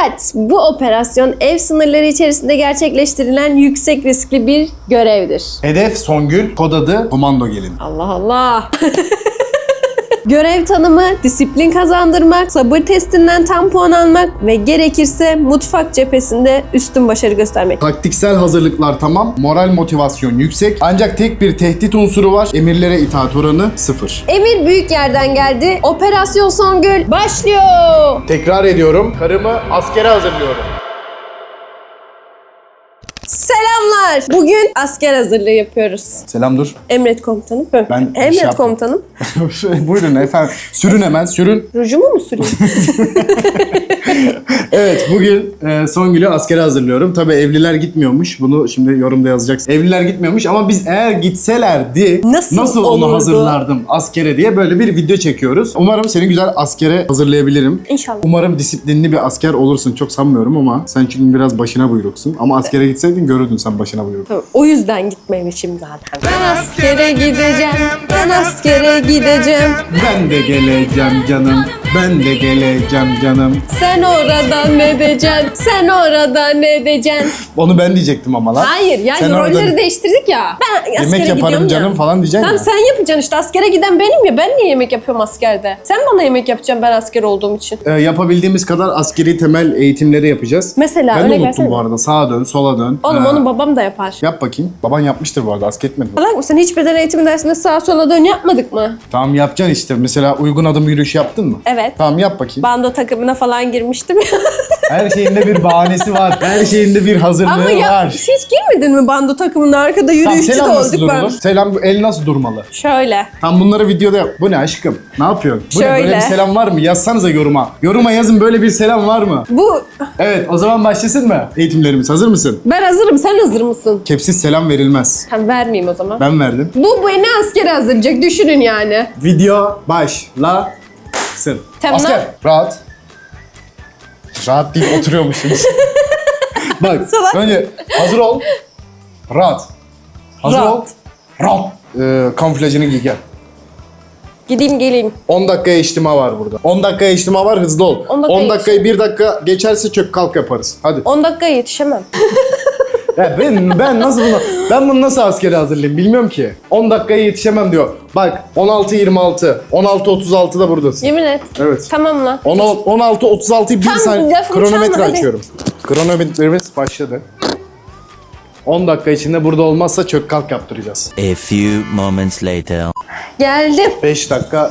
Dikkat! Bu operasyon ev sınırları içerisinde gerçekleştirilen yüksek riskli bir görevdir. Hedef Songül, kod adı Komando Gelin. Allah Allah. Görev tanımı, disiplin kazandırmak, sabır testinden tam puan almak ve gerekirse mutfak cephesinde üstün başarı göstermek. Taktiksel hazırlıklar tamam, moral motivasyon yüksek. Ancak tek bir tehdit unsuru var. Emirlere itaat oranı sıfır. Emir büyük yerden geldi. Operasyon Songül başlıyor. Tekrar ediyorum. Karımı askere hazırlıyorum. Selamlar. Bugün asker hazırlığı yapıyoruz. Selam dur. Emret komutanım. Hı. Ben bir şey Emret yaptım. komutanım. Buyurun efendim. Sürün hemen, sürün. Rujumu mu süreyim? Evet bugün e, Songül'ü askere hazırlıyorum. Tabii evliler gitmiyormuş. Bunu şimdi yorumda yazacaksın. Evliler gitmiyormuş ama biz eğer gitselerdi Nasıl onu olurdu? hazırlardım askere diye böyle bir video çekiyoruz. Umarım seni güzel askere hazırlayabilirim. İnşallah. Umarım disiplinli bir asker olursun. Çok sanmıyorum ama sen çünkü biraz başına buyruksun. Ama askere gitseydin görürdün sen başına buyruk. Tamam, O yüzden gitmemişim zaten. Ben askere gideceğim. Ben askere gideceğim. Ben de geleceğim canım. Ben de geleceğim canım. Sen orada ne edeceksin? Sen orada ne edeceksin? Onu ben diyecektim ama lan. Hayır yani Sen orada rolleri değiştirdik ya. Ben askere Yemek yaparım gidiyorum canım ya. falan diyeceksin Tamam ya. sen yapacaksın işte askere giden benim ya. Ben niye yemek yapıyorum askerde? Sen bana yemek yapacaksın ben asker olduğum için. Ee, yapabildiğimiz kadar askeri temel eğitimleri yapacağız. Mesela ben de örnek unuttum versene. bu arada. Sağa dön, sola dön. Oğlum Ee, onu babam da yapar. Yap bakayım. Baban yapmıştır bu arada. Asker etmedi. Salak mısın? Hiç beden eğitimi dersinde sağa sola dön yapmadık mı? Tamam yapacaksın işte. Mesela uygun adım yürüyüşü yaptın mı? Evet. Tamam yap bakayım. Bando takımına falan girmiştim ya. Her şeyinde bir bahanesi var. Her şeyinde bir hazırlığı Ama ya var. hiç girmedin mi bando takımına arkada Tamam yürüyüşçü de selam nasıl olduk ben. durulur? Selam el nasıl durmalı? Şöyle. Tam bunları videoda yap. Bu ne aşkım? Ne yapıyorsun? Bu ne? Böyle Şöyle. bir selam var mı? Yazsanıza yoruma. Yoruma yazın böyle bir selam var mı? Bu Evet o zaman başlasın mı? Eğitimlerimiz hazır mısın? ben hazırım sen hazır mısın? Kepsiz selam verilmez. Tamam vermeyeyim o zaman. Ben verdim. Bu beni askere hazırlayacak düşünün yani. Video başlasın. Tamam. Asker rahat. Rahat deyip oturuyormuşsunuz. Bak Salak. önce hazır ol. Rahat. Hazır Rahat. ol. Rahat. Ee, kamuflajını giy gel. Gideyim geleyim. 10 dakikaya içtima var burada. 10 dakikaya içtima var hızlı ol. 10 10, dakikaya dakikayı 1 dakika geçerse çök kalk yaparız. Hadi. 10 dakikaya yetişemem. Ya ben ben nasıl bunu ben bunu nasıl askere hazırlayayım bilmiyorum ki. 10 dakikaya yetişemem diyor. Bak 16 26 16 36'da buradasın. Yemin et. Evet. Tamam lan. 16 36'yı 1 Tam saniye lafımı kronometre çalma, hadi. açıyorum. Kronometremiz başladı. 10 dakika içinde burada olmazsa çök kalk yaptıracağız. A few moments later. Geldim. 5 dakika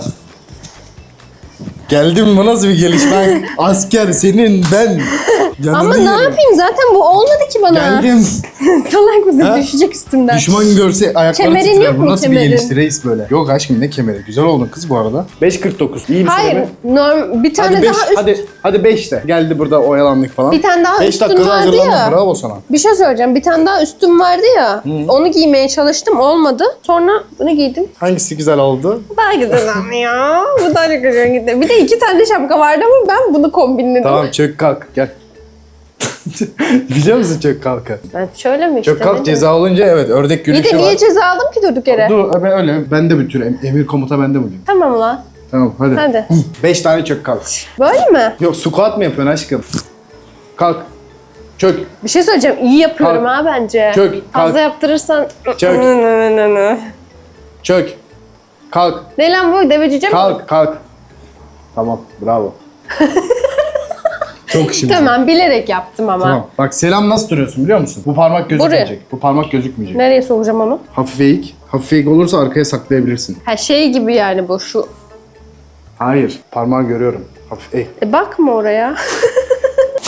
Geldim bu nasıl bir geliş ben asker senin ben Canını Ama ne yapayım zaten bu olmadı ki bana. Geldim. Salak mısın? Ha? Düşecek üstümden. Düşman görse ayakları Kemerin titrer. yok Bu mu nasıl kemerin? bir gelişti reis böyle? Yok aşkım ne kemeri? Güzel oldun kız bu arada. 5.49. İyi misin? Hayır. Ebe? Norm, bir tane Hadi 5 daha üst. hadi hadi 5 de. Geldi burada oyalandık falan. Bir tane daha 5 üstün dakikada vardı hazırlandın. ya. Bravo sana. Bir şey söyleyeceğim. Bir tane daha üstüm vardı ya. Onu giymeye çalıştım. Olmadı. Sonra bunu giydim. Hangisi güzel oldu? Bu daha güzel anlıyor. Bu daha çok güzel gitti. Bir de iki tane şapka vardı ama ben bunu kombinledim. Tamam çök kalk gel. Biliyor musun çök kalkı? Ben şöyle mi Çök kalk ceza olunca evet ördek Bir de var. niye ceza aldım ki durduk yere? Dur ben öyle. Ben de em- emir komuta bende bugün. Tamam lan. Tamam hadi. Hadi. 5 tane çök kalk. Böyle mi? Yok squat mı yapıyorsun aşkım? Kalk. Çök. Bir şey söyleyeceğim. İyi yapıyorum Kalk. ha bence. Çök, kalk. Fazla yaptırırsan... Çök. Çök. Kalk. Ne lan bu? Devecice mi? Kalk kalk. Tamam bravo. Çok işimiz var. Tamam bilerek yaptım ama. Tamam. Bak selam nasıl duruyorsun biliyor musun? Bu parmak gözükmeyecek. Bu parmak gözükmeyecek. Nereye sokacağım onu? Hafif eğik. Hafif eğik olursa arkaya saklayabilirsin. Ha şey gibi yani bu şu. Hayır. Parmağı görüyorum. Hafif eğik. E bakma oraya.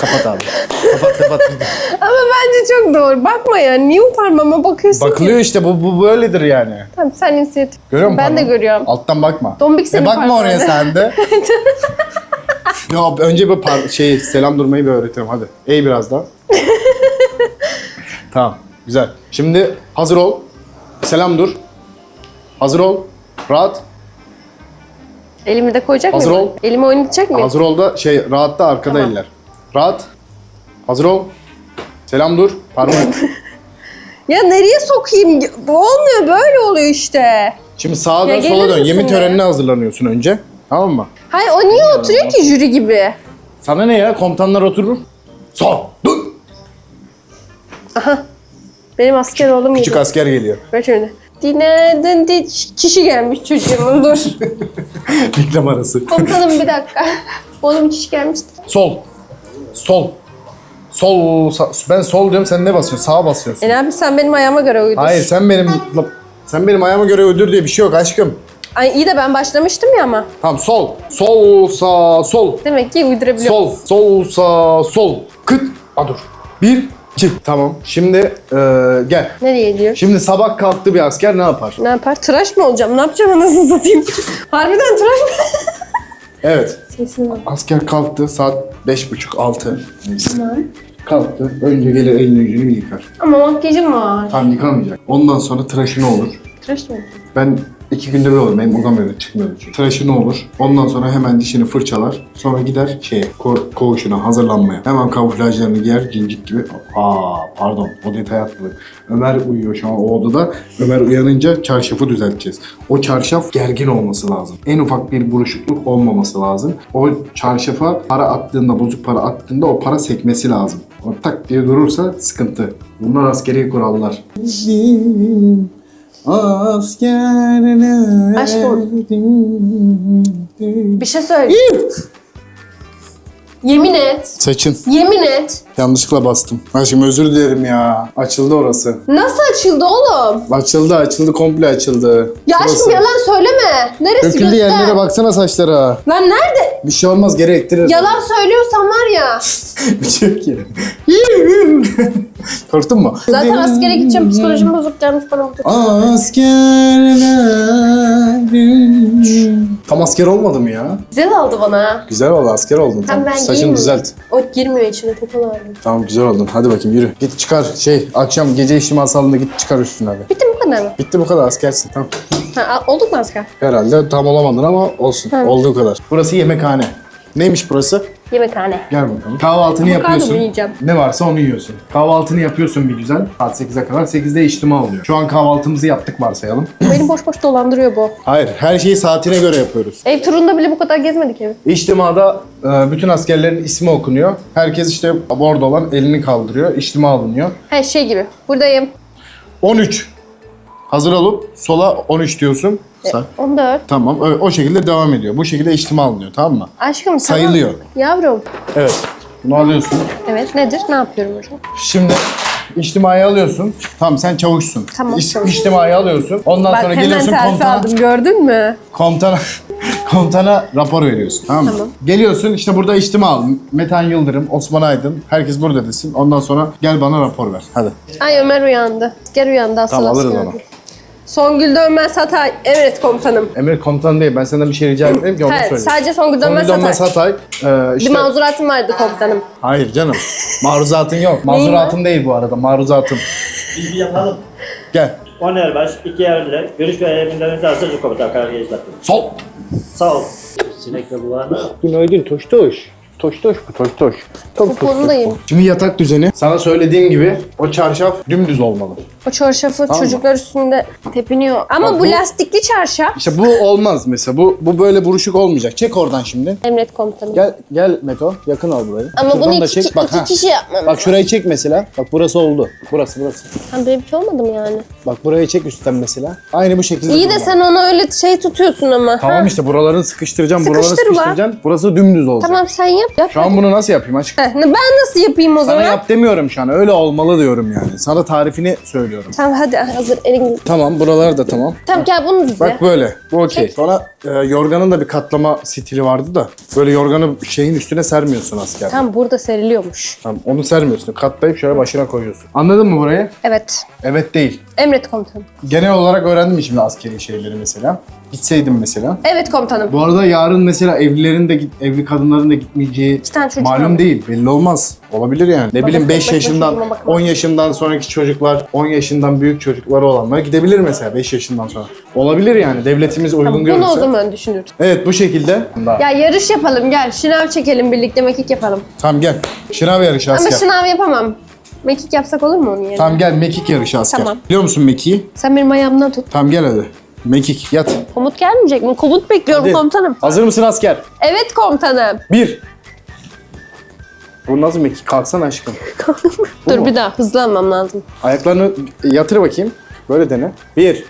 Kapat abi. kapat kapat. ama bence çok doğru. Bakma ya. Niye o parmağıma bakıyorsun Bakılıyor ki? işte bu, bu böyledir yani. Tamam sen inisiyatif. Görüyor musun Ben de parmağı? görüyorum. Alttan bakma. Dombik senin e bakma parmağın. oraya sen de. ya önce bir par- şey selam durmayı bir öğretelim hadi. Eğ biraz daha. tamam güzel. Şimdi hazır ol. Selam dur. Hazır ol. Rahat. Elimi de koyacak Hazır mıyım? ol. Elimi oynatacak mıyım? Hazır ol da şey rahatta arkada Tamam. eller. Rahat. Hazır ol. Selam dur. Parmak. Ya nereye sokayım? Bu olmuyor. Böyle oluyor işte. Şimdi sağa Ya dön gelir sola dön. misin Yemin be? törenine hazırlanıyorsun önce. Tamam mı? Hayır o niye oturuyor ki jüri gibi? Sana ne ya? Komutanlar oturur. Sol. Dur. Benim asker oğlum Küçük geliyor. asker geliyor. Ver şöyle. Dinledin di kişi gelmiş çocuğumun dur. Reklam arası. Komutanım bir dakika. Oğlum kişi gelmişti. Sol. Sol. Sol. sa- Ben sol diyorum sen ne basıyorsun? Sağa basıyorsun. E ne abi sen benim ayağıma göre uydur. Hayır sen benim sen benim ayağıma göre öldür diye bir şey yok aşkım. Ay iyi de ben başlamıştım ya ama. Tamam sol. Sol sağ sol. Demek ki uydurabiliyorum. Sol. Sol sağ sol. Kıt. A dur. Bir. iki. Tamam. Şimdi eee, gel. Nereye gidiyor? Şimdi sabah kalktı bir asker ne yapar? Ne yapar? Tıraş mı olacağım? Ne yapacağım anasını satayım? Harbiden tıraş mı? Evet. Sesini. Asker kalktı saat beş buçuk altı. Kalktı. Önce gelir elini yüzünü yıkar. Ama makyajım var. Tam yıkamayacak. Ondan sonra tıraşını olur. Tıraş mı? Ben iki günde bir olur. Benim uzamıyordu, çıkmıyordu çünkü. Tıraşını olur. Ondan sonra hemen dişini fırçalar. Sonra gider şeye, ko- koğuşuna hazırlanmaya. Hemen kamuflajlarını giyer, cincik gibi. Aa pardon, o detay atladık. Ömer uyuyor şu an o odada. Ömer uyanınca çarşafı düzelteceğiz. O çarşaf gergin olması lazım. En ufak bir buruşukluk olmaması lazım. O çarşafa para attığında, bozuk para attığında o para sekmesi lazım. O tak diye durursa sıkıntı. Bunlar askeri kurallar. Askerine Aşkım. Bir şey söyle. Yemin et. Saçın. Yemin et. Yanlışlıkla bastım. Aşkım özür dilerim ya. Açıldı orası. Nasıl açıldı oğlum? Açıldı açıldı komple açıldı. Ya Şurası. aşkım yalan söyleme. Neresi Döküldü göster. yerlere baksana saçlara. Lan nerede? Bir şey olmaz geri ektirir. Yalan söylüyorsan var ya. bir şey yok ki. Korktun mu? Zaten askere gideceğim. Psikolojim bozuk gelmiş bana. Askerler. Tam asker olmadı mı ya? Güzel oldu bana. Güzel oldu asker oldun. Tam ben Saçını düzelt. O girmiyor içine tokalardı. Tamam güzel oldun. Hadi bakayım yürü. Git çıkar şey akşam gece içtima salonunda git çıkar üstüne hadi. Bitti mi bu kadar mı? Bitti bu kadar askersin. Tamam. Ha, olduk mu asker? Herhalde tam olamadın ama olsun. Hı. Olduğu kadar. Burası yemekhane. Neymiş burası? Yemekhane. Gel bakalım. Kahvaltını Avokado yapıyorsun. mu yiyeceğim? Ne varsa onu yiyorsun. Kahvaltını yapıyorsun bir güzel. Saat 8'e kadar. 8'de içtima oluyor. Şu an kahvaltımızı yaptık varsayalım. Beni boş boş dolandırıyor bu. Hayır. Her şeyi saatine göre yapıyoruz. Ev turunda bile bu kadar gezmedik evi. İçtimada e, bütün askerlerin ismi okunuyor. Herkes işte orada olan elini kaldırıyor. İçtima alınıyor. He şey gibi. Buradayım. 13. Hazır olup sola 13 diyorsun. Sağ. 14. Tamam. ö- O şekilde devam ediyor. Bu şekilde içtima alınıyor. Tamam mı? Aşkım tamam. Sayılıyor. Yavrum. Evet. Bunu alıyorsun. Evet nedir? Ne yapıyorum hocam? Şimdi içtimayı alıyorsun. Tamam sen çavuşsun. Tamam, İç, çavuş. içtimayı alıyorsun. Ondan Bak sonra hemen geliyorsun terfi komutana, aldım gördün mü? komutana, komutana rapor veriyorsun. Tamam mı? Tamam. Geliyorsun işte burada içtima al. Metan Yıldırım, Osman Aydın. Herkes burada desin. Ondan sonra gel bana rapor ver. Hadi. Ay Ömer uyandı. Gel uyandı asıl Tamam, alırız asker. onu. Songül Dönmez Hatay. Evet komutanım. Emir komutan değil. Ben senden bir şey rica etmedim ki onu Evet, söyle. sadece Songül Dönmez Songül Dönmez Hatay. Hatay. Ee, Bir işte... mazuratım vardı komutanım. Hayır canım. Maruzatın yok. Mazuratın değil bu arada. Maruzatın. Bilgi yapalım. Gel. 10 erbaş, 2 erler. Görüş ve emirlerinizi hazırlık komutan kararı geçlattım. Sol. Sağ ol. Sinekle bu var mı? Günaydın toş toş. Toş toş bu toş toş. Bu konudayım. Şimdi yatak düzeni. Sana söylediğim gibi o çarşaf dümdüz olmalı. O çarşafı Tamam. çocuklar üstünde tepiniyor. Ama Bak bu, bu- lastikli çarşaf. İşte bu olmaz mesela. Bu bu böyle buruşuk olmayacak. Çek oradan şimdi. Emret komutanım. Gel gel Meto. Yakın al burayı. Ama Şuradan bunu da iki, çek. iki, Bak, ha. kişi yapmamız. Bak şurayı çek mesela. Bak burası oldu. Burası burası. Ha, bir şey olmadı mı yani? Bak burayı çek üstten mesela. Aynı bu şekilde. İyi de durmalı. sen onu öyle şey tutuyorsun ama. Tamam Ha. işte buralarını sıkıştıracağım. Buralarını Sıkıştır ulan. sıkıştıracaksın. Burası dümdüz olacak. Tamam sen yap. yap. Şu an bunu nasıl yapayım? Heh, ne- ben nasıl yapayım o Sana zaman? yap demiyorum şu an. Öyle olmalı diyorum yani. Sana tarifini söylüyorum. Tamam hadi hazır elin. Tamam buralar da tamam. Tamam gel bunu düzle. Bak böyle. Bu okey. Sonra e, yorganın da bir katlama stili vardı da. Böyle yorganı şeyin üstüne sermiyorsun asker. Tamam. Tam burada seriliyormuş. onu sermiyorsun. Katlayıp şöyle başına koyuyorsun. Anladın mı burayı? Evet. Evet değil. Emret komutanım. Genel olarak öğrendim şimdi askeri şeyleri mesela. Gitseydim mesela. Evet komutanım. Bu arada yarın mesela evlilerin de git- evli kadınların da gitmeyeceği İki tane çocuk malum var. değil. Belli olmaz. Olabilir yani. Ne bileyim 5 bakma yaşından bakma. 10 yaşından sonraki çocuklar, 10 yaşından büyük çocukları olanlar gidebilir mesela 5 yaşından sonra. Olabilir yani. Devletimiz uygun Tamam, görürse. bunu o zaman düşünürüz. Evet bu şekilde. Ya yarış yapalım gel. Şınav çekelim birlikte mekik yapalım. Tamam gel. Şınav yarışı Ama asker. şınav yapamam. Mekik yapsak olur mu onun yerine? Tamam gel mekik yarışı asker. Tamam. Biliyor musun mekiği? Sen benim ayağımdan tut. Tamam gel hadi. Mekik yat. Komut gelmeyecek mi? Komut bekliyorum Hadi. komutanım. Hazır mısın asker? Evet komutanım. Bir. Bu nasıl mekik? Kalksana aşkım. Dur mu? bir daha hızlanmam lazım. Ayaklarını yatır bakayım. Böyle dene. Bir.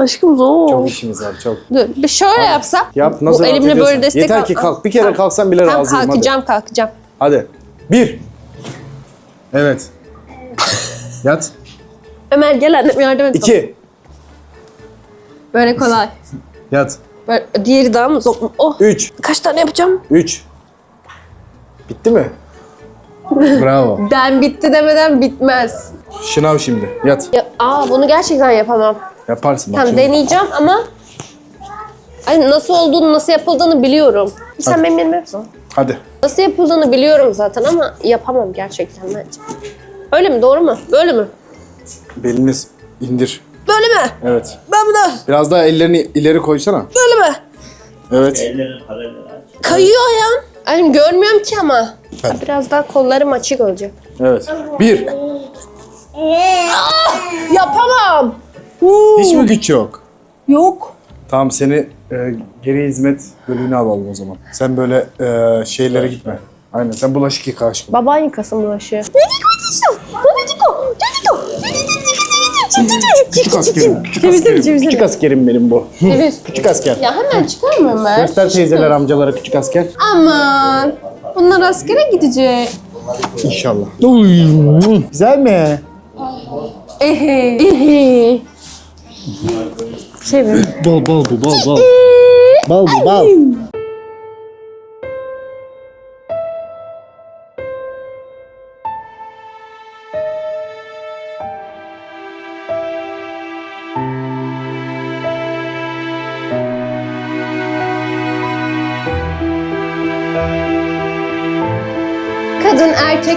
Aşkım zor. Çok işimiz var çok. Dur bir şöyle yapsam. Yap nasıl Bu rahat elimle ediyorsan. böyle destek Yeter al- ki kalk. Bir kere Tamam. kalksan bile Tamam razıyım. Hadi. kalkacağım kalkacağım. Hadi. Bir. Evet. Yat. Ömer gel annem yardım et. bana. İki. Böyle kolay. Yat. Böyle, diğeri daha mı zor? Oh. Üç. Kaç tane yapacağım? Üç. Bitti mi? Bravo. Ben bitti demeden bitmez. Şınav şimdi. Yat. Ya, aa bunu gerçekten yapamam. Yaparsın bak Tamam şimdi. deneyeceğim ama Ay, nasıl olduğunu, nasıl yapıldığını biliyorum. Sen benim yerime yapsana. Hadi. Nasıl yapıldığını biliyorum zaten ama yapamam gerçekten bence. Öyle mi? Doğru mu? Böyle mi? Belini s- indir. Böyle mi? Evet. Ben bunu Biraz daha ellerini ileri koysana. böyle mi? Evet. Ellerini paralel aç. Kayıyor ayağım. Ay görmüyorum ki ama. Hadi. Biraz daha kollarım açık olacak. Evet. Bir. Yapamam. Hiç mi güç yok? Yok. Tamam seni e, geri hizmet bölümüne alalım o zaman. Sen böyle e, şeylere gitme. Aynen sen bulaşık yıka aşkım. Baban yıkasın bulaşığı. Küçük askerim. Küçük mi, askerim. mi? Küçük askerim benim bu. Evet. Küçük asker. Ya hemen çıkar mı Ömer? Göster teyzeler amcalara küçük asker. Aman. Bunlar askere gidecek. İnşallah. Güzel mi? Ehe. Ehe. Şey mi? Bal bal bu bal bal. Bal bu bal.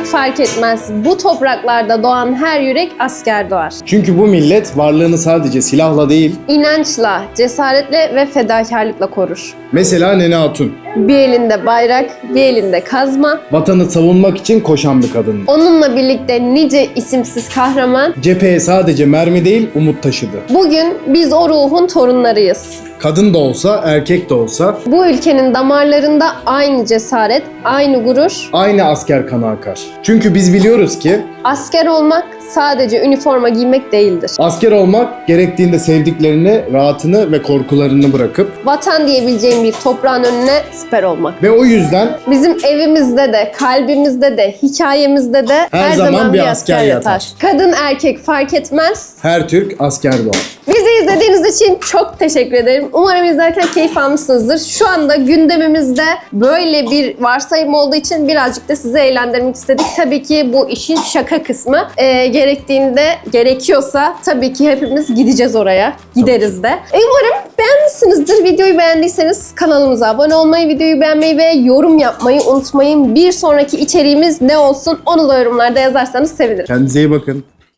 Erkek fark etmez. Bu topraklarda doğan her yürek asker doğar. Çünkü bu millet varlığını sadece silahla değil, İnançla, cesaretle ve fedakarlıkla korur. mesela Nene Hatun, Bir elinde bayrak, bir elinde kazma. vatanı savunmak için koşan bir kadın. Onunla birlikte nice isimsiz kahraman. Cepheye sadece mermi değil, umut taşıdı. Bugün biz o ruhun torunlarıyız. Kadın da olsa, erkek de olsa Bu ülkenin damarlarında aynı cesaret, aynı gurur. aynı asker kanı akar. Çünkü biz biliyoruz ki Asker olmak sadece üniforma giymek değildir. asker olmak gerektiğinde sevdiklerini, rahatını ve korkularını bırakıp Vatan diyebileceğim bir toprağın önüne siper olmak. ve o yüzden Bizim evimizde de, kalbimizde de, hikayemizde de her, zaman, bir asker yatar. Kadın erkek fark etmez. her Türk asker doğar. Bizi izlediğiniz için çok teşekkür ederim. Umarım izlerken keyif almışsınızdır. Şu anda gündemimizde böyle bir varsayım olduğu için birazcık da sizi eğlendirmek istedik. Tabii ki bu işin şaka kısmı. Ee, gerektiğinde, gerekiyorsa tabii ki hepimiz gideceğiz oraya. Gideriz de. E, umarım beğenmişsinizdir. Videoyu beğendiyseniz kanalımıza abone olmayı, videoyu beğenmeyi ve yorum yapmayı unutmayın. Bir sonraki içeriğimiz ne olsun onu da yorumlarda yazarsanız sevinirim. Kendinize iyi bakın.